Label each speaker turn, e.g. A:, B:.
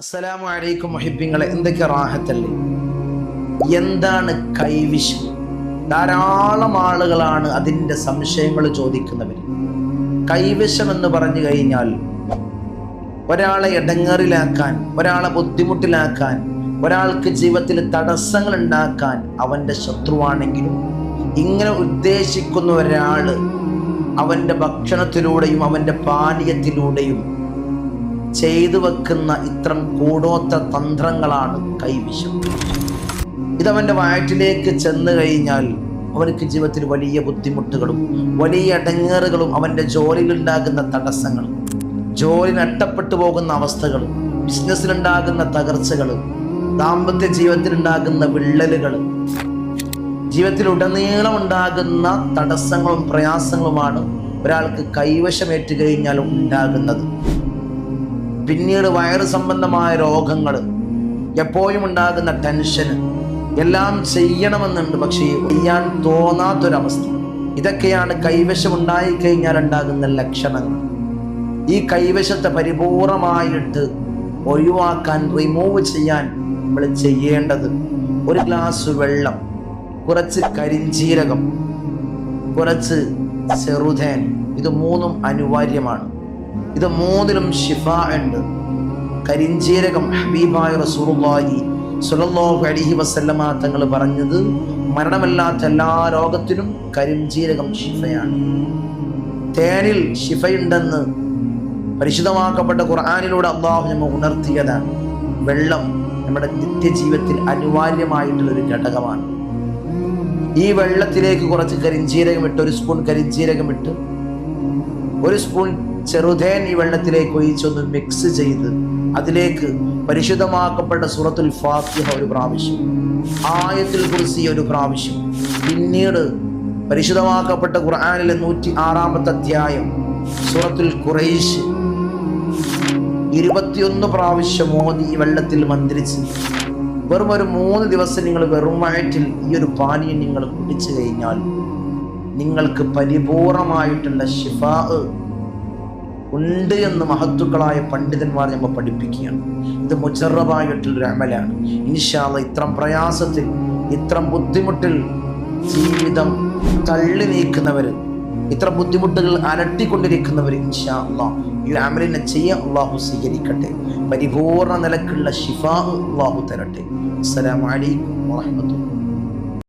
A: അസ്സലാമു അലൈക്കും മുഹിബിങ്ങളെ എന്തൊക്കെ റാഹത്തല്ലേ? എന്താണ് കൈവിഷം ധാരാളം ആളുകളാണ് അതിന്റെ സംശയങ്ങൾ ചോദിക്കുന്നവർ. കൈവശം എന്ന് പറഞ്ഞു കഴിഞ്ഞാൽ ഒരാളെ ഇടങ്ങേറിലാക്കാൻ ഒരാളെ ബുദ്ധിമുട്ടിലാക്കാൻ ഒരാൾക്ക് ജീവിതത്തിൽ തടസ്സങ്ങൾ ഉണ്ടാക്കാൻ അവന്റെ ശത്രുവാണെങ്കിലും ഇങ്ങനെ ഉദ്ദേശിക്കുന്ന ഒരാൾ അവന്റെ ഭക്ഷണത്തിലൂടെയും അവന്റെ പാനീയത്തിലൂടെയും ചെയ്തു വെക്കുന്ന ഇത്തരം കൂടോത്ത തന്ത്രങ്ങളാണ് കൈവിഷം ഇതവന്റെ വയറ്റിലേക്ക് ചെന്ന് കഴിഞ്ഞാൽ അവർക്ക് ജീവിതത്തിൽ വലിയ ബുദ്ധിമുട്ടുകളും വലിയ അടങ്ങേറുകളും അവന്റെ ജോലിയിലുണ്ടാകുന്ന തടസ്സങ്ങളും ജോലി നഷ്ടപ്പെട്ടു പോകുന്ന അവസ്ഥകൾ ബിസിനസ്സിലുണ്ടാകുന്ന തകർച്ചകൾ ദാമ്പത്യ ജീവിതത്തിലുണ്ടാകുന്ന വിള്ളലുകൾ ജീവിതത്തിൽ ഉടനീളം ഉണ്ടാകുന്ന തടസ്സങ്ങളും പ്രയാസങ്ങളുമാണ് ഒരാൾക്ക് കൈവശമേറ്റ് കഴിഞ്ഞാൽ ഉണ്ടാകുന്നത്. പിന്നീട് വയറ് സംബന്ധമായ രോഗങ്ങൾ എപ്പോഴും ഉണ്ടാകുന്ന ടെൻഷൻ എല്ലാം ചെയ്യണമെന്നുണ്ട്. പക്ഷേ ചെയ്യാൻ തോന്നാത്തൊരവസ്ഥ. ഇതൊക്കെയാണ് കൈവശം ഉണ്ടായിക്കഴിഞ്ഞാൽ ഉണ്ടാകുന്ന ലക്ഷണങ്ങൾ. ഈ കൈവശത്തെ പരിപൂർണമായിട്ട് ഒഴിവാക്കാൻ റിമൂവ് ചെയ്യാൻ നമ്മൾ ചെയ്യേണ്ടത് ഒരു ഗ്ലാസ് വെള്ളം കുറച്ച് കരിഞ്ചീരകം കുറച്ച് ചെറുതേൻ. ഇത് മൂന്നും അനിവാര്യമാണ്. ഇത് മൂന്നിലും ഷിഫ ഉണ്ട്. കരിഞ്ചീരകം ഹബീബായ റസൂലുള്ളാഹി സ്വല്ലല്ലാഹു അലൈഹി വസല്ലമ തങ്ങൾ പറഞ്ഞത് മരണമല്ലാത്ത എല്ലാ രോഗത്തിനും കരിഞ്ചീരകം ഷിഫയാണ് തേനിൽ ഷിഫയുണ്ടെന്ന് പരിശുദ്ധമാക്കപ്പെട്ട ഖുർആാനിലൂടെ അള്ളാഹു നമ്മൾ ഉണർത്തിയതാണ്. വെള്ളം നമ്മുടെ നിത്യജീവിതത്തിൽ അനിവാര്യമായിട്ടുള്ളൊരു ഘടകമാണ്. ഈ വെള്ളത്തിലേക്ക് കുറച്ച് കരിഞ്ചീരകം ഇട്ട് ഒരു സ്പൂൺ കരിഞ്ചീരകം ഇട്ട് ഒരു സ്പൂൺ ചെറുതേൻ ഈ വെള്ളത്തിലേക്ക് ഒഴിച്ചൊന്ന് മിക്സ് ചെയ്ത് അതിലേക്ക് പരിശുദ്ധമാക്കപ്പെട്ട സുറത്തുൽ ഫാത്തിഹ ഒരു പ്രാവശ്യം ആയത്തിൽ കുറിച്ച് ഒരു പ്രാവശ്യം പിന്നീട് പരിശുദ്ധമാക്കപ്പെട്ട ഖുർആാനിലെ നൂറ്റി ആറാമത്തെ അധ്യായം സുറത്തുൽ ഖുറൈശ് ഇരുപത്തിയൊന്ന് പ്രാവശ്യം മോദി ഈ വെള്ളത്തിൽ മന്ത്രിച്ച് വെറും ഒരു മൂന്ന് ദിവസം നിങ്ങൾ വെറും വയറ്റിൽ ഈ ഒരു പാനീയം നിങ്ങൾ കുടിച്ചു കഴിഞ്ഞാൽ നിങ്ങൾക്ക് പരിപൂർണമായിട്ടുള്ള ഷിഫാ ഉണ്ട് എന്ന് മഹത്തുക്കളായ പണ്ഡിതന്മാർ നമ്മൾ പഠിപ്പിക്കുകയാണ്. ഇത് മുജറബായിട്ടുള്ളൊരു അമലാണ്. ഇൻഷാല്ല ഇത്രം പ്രയാസത്തിൽ ഇത്രം ബുദ്ധിമുട്ടിൽ ജീവിതം തള്ളി നീക്കുന്നവർ ഇത്ര ബുദ്ധിമുട്ടുകൾ അലട്ടിക്കൊണ്ടിരിക്കുന്നവർ ഇൻഷാല്ല ഈ അമലിനെ ചെയ്യാൻ അള്ളാഹു സ്വീകരിക്കട്ടെ. പരിപൂർണ നിലക്കുള്ള ഷിഫാ അള്ളാഹു തരട്ടെ. അസ്സലാമലൈക്കും വാഹമത്തുള്ള